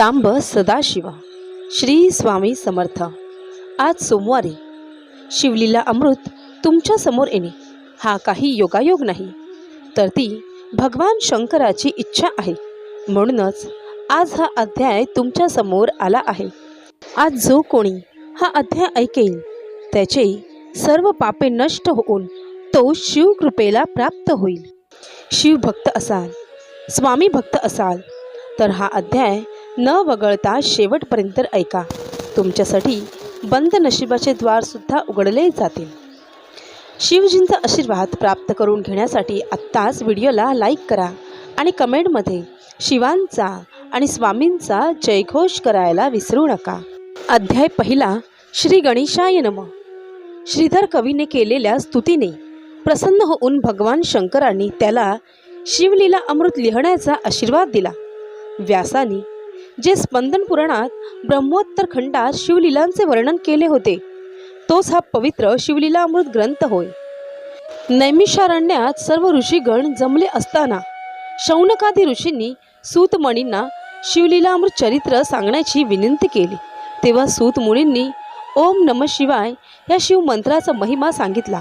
सांब सदाशिवा. श्री स्वामी समर्थ. आज सोमवारी. शिवलीला अमृत तुमच्यासमोर येणे. हा काही योगायोग नाही. तर ती भगवान शंकराची इच्छा आहे. म्हणूनच आज हा अध्याय तुमच्यासमोर आला आहे. आज जो कोणी हा अध्याय ऐकेल त्याचे सर्व पापे नष्ट होऊन तो शिवकृपेला प्राप्त होईल. शिवभक्त असाल स्वामी भक्त असाल तर हा अध्याय न वगळता शेवटपर्यंत ऐका. तुमच्यासाठी बंद नशिबाचे द्वारसुद्धा उघडले जातील. शिवजींचा आशीर्वाद प्राप्त करून घेण्यासाठी आत्ताच व्हिडिओला लाईक करा आणि कमेंटमध्ये शिवांचा आणि स्वामींचा जयघोष करायला विसरू नका. अध्याय पहिला श्री गणेशाय नम. श्रीधर कवीने केलेल्या स्तुतीने प्रसन्न होऊन भगवान शंकरांनी त्याला शिवलीला अमृत लिहिण्याचा आशीर्वाद दिला. व्यासानी जे स्पंदन पुराणात ब्रह्मोत्तर खंडात शिवलीलांचे वर्णन केले होते. तोच हा पवित्र शिवलीला अमृत ग्रंथ होय. नैमिषारण्यात सर्व ऋषीगण जमले असताना शौनकादी ऋषींनी सूतमणींना शिवलीला अमृत चरित्र सांगण्याची विनंती केली. तेव्हा सूत मुनींनी ओम नम शिवाय या शिवमंत्राचा महिमा सांगितला.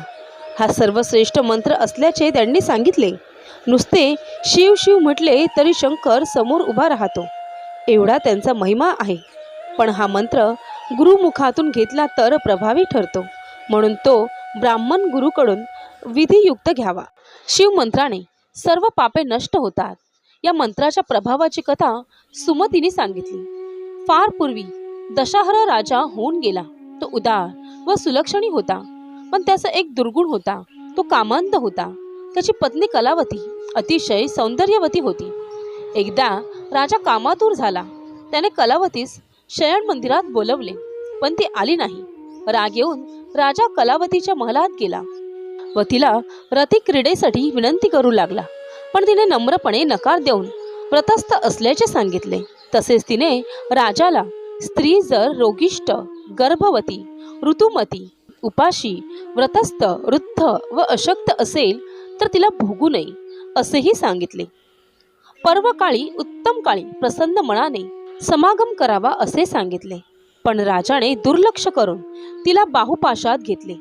हा सर्वश्रेष्ठ मंत्र असल्याचे त्यांनी सांगितले. नुसते शिव शिव म्हटले तरी शंकर समोर उभा राहतो. एवढा त्यांचा महिमा आहे. पण हा मंत्र गुरुमुखातून घेतला तर प्रभावी ठरतो. म्हणून तो ब्राह्मण गुरुकडून विधियुक्त घ्यावा. शिवमंत्राने सर्व पापे नष्ट होतात. या मंत्राच्या प्रभावाची कथा सुमतीने सांगितली. फार पूर्वी दशाहर राजा होऊन गेला. तो उदार व सुलक्षणी होता. पण त्याचा एक दुर्गुण होता. तो कामांध होता. त्याची पत्नी कलावती अतिशय सौंदर्यवती होती. एकदा राजा कामातूर झाला. त्याने कलावतीस शयन मंदिरात बोलवले पण ती आली नाही. राग येऊन राजा कलावतीच्या महलात गेला. व तिला रतिक्रीडेसाठी विनंती करू लागला पण तिने नम्रपणे नकार देऊन व्रतस्थ असल्याचे सांगितले. तसेच तिने राजाला स्त्री जर रोगिष्ट गर्भवती ऋतुमती उपाशी व्रतस्थ वृद्ध व अशक्त असेल तर तिला भोगू नये असेही सांगितले. पर्वकाळी उत्तम काळी प्रसन्न मनाने समागम करावा असे सांगितले. पण राजाने दुर्लक्ष करून तिला बाहुपाशात घेतले.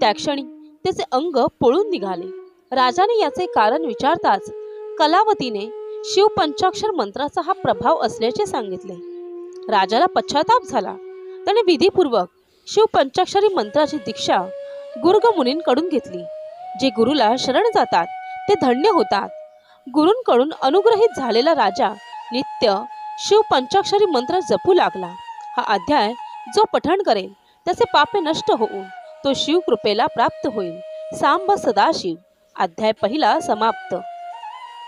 त्या क्षणी त्याचे अंग पळून निघाले. राजाने याचे कारण विचारताच कलावतीने शिवपंचाक्षर मंत्राचा हा प्रभाव असल्याचे सांगितले. राजाला पश्चाताप झाला. त्याने विधीपूर्वक शिवपंचाक्षरी मंत्राची दीक्षा गुर्ग मुनींकडून घेतली. जे गुरुला शरण जातात ते धन्य होतात. गुरूंकडून अनुग्रहित झालेला राजा नित्य शिव पंचाक्षरी मंत्र जपू लागला. हा अध्याय जो पठण करेल त्याचे पापे नष्ट होऊन तो शिवकृपेला प्राप्त होईल. सांब सदाशिव. अध्याय पहिला समाप्त.